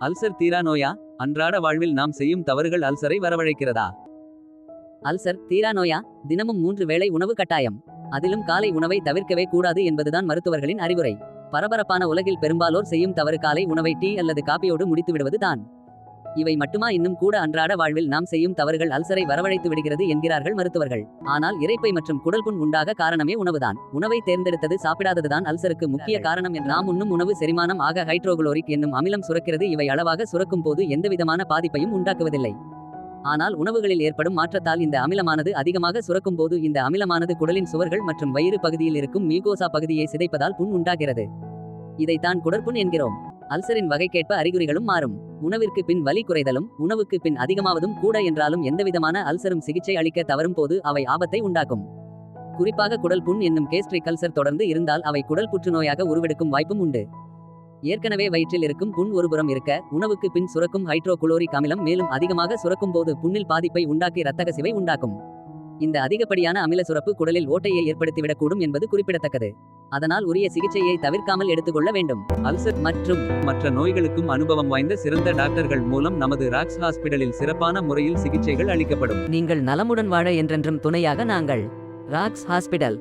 Ulcer தீரா நோயா? அன்றாட வாழ்வில் நாம் செய்யும் தவறுகள் அல்சரை வரவழைக்கிறதா? அல்சர் தீரா நோயா? தினமும் மூன்று வேளை உணவு கட்டாயம். அதிலும் காலை உணவை தவிர்க்கவே கூடாது என்பதுதான் மருத்துவர்களின் அறிவுரை. பரபரப்பான உலகில் பெரும்பாலோர் செய்யும் தவறு காலை உணவை டீ அல்லது காப்பியோடு முடித்துவிடுவது தான் இவை மட்டுமா இன்னும் கூட அன்றாட வாழ்வில் நாம் செய்யும் தவறுகள் அல்சரை வரவழைத்து விடுகிறது என்கிறார்கள் மருத்துவர்கள். ஆனால் இறைப்பை மற்றும் குடல் புண் உண்டாக காரணமே உணவுதான். உணவை தேர்ந்தெடுத்தது சாப்பிடாததுதான் அல்சருக்கு முக்கிய காரணம் நாம் உண்ணும் உணவு செரிமானம் ஆக ஹைட்ரோகுளோரிக் என்னும் அமிலம் சுரக்கிறது. இவை அளவாக சுரக்கும் போது எந்தவிதமான பாதிப்பையும் உண்டாக்குவதில்லை. ஆனால் உணவுகளில் ஏற்படும் மாற்றத்தால் இந்த அமிலமானது அதிகமாக சுரக்கும் போது இந்த அமிலமானது குடலின் சுவர்கள் மற்றும் வயிறு பகுதியில் இருக்கும் மியூகோசா பகுதியை சிதைப்பதால் புண் உண்டாகிறது. இதைத்தான் குடற்புண் என்கிறோம். அல்சரின் வகைக்கேற்ப அறிகுறிகளும் மாறும். உணவிற்கு பின் வலி குறைதலும் உணவுக்கு பின் அதிகமாவதும் கூட என்றாலும் எந்தவிதமான அல்சரும் சிகிச்சை அளிக்க தவறும் போது அவை ஆபத்தை உண்டாக்கும். குறிப்பாக குடல் புண் என்னும் கேஸ்ட்ரிக் அல்சர் தொடர்ந்து இருந்தால் அவை குடல் புற்றுநோயாக உருவெடுக்கும் வாய்ப்பும் உண்டு. ஏற்கனவே வயிற்றில் இருக்கும் புண் ஒருபுறம் இருக்க உணவுக்கு பின் சுரக்கும் ஹைட்ரோகுளோரிக் அமிலம் மேலும் அதிகமாக சுரக்கும் போது புண்ணில் பாதிப்பை உண்டாக்கி இரத்த கசிவை உண்டாக்கும். இந்த அதிகப்படியான அமில சுரப்பு குடலில் ஓட்டையை ஏற்படுத்திவிடக்கூடும் என்பது குறிப்பிடத்தக்கது. அதனால் உரிய சிகிச்சையை தவிர்க்காமல் எடுத்துக்கொள்ள வேண்டும். அல்சர் மற்றும் மற்ற நோய்களுக்கும் அனுபவம் வாய்ந்த சிறந்த டாக்டர்கள் மூலம் நமது ராக்ஸ் ஹாஸ்பிடலில் சிறப்பான முறையில் சிகிச்சைகள் அளிக்கப்படும். நீங்கள் நலமுடன் வாழ என்றென்றும் துணையாக நாங்கள். Rocks hospital.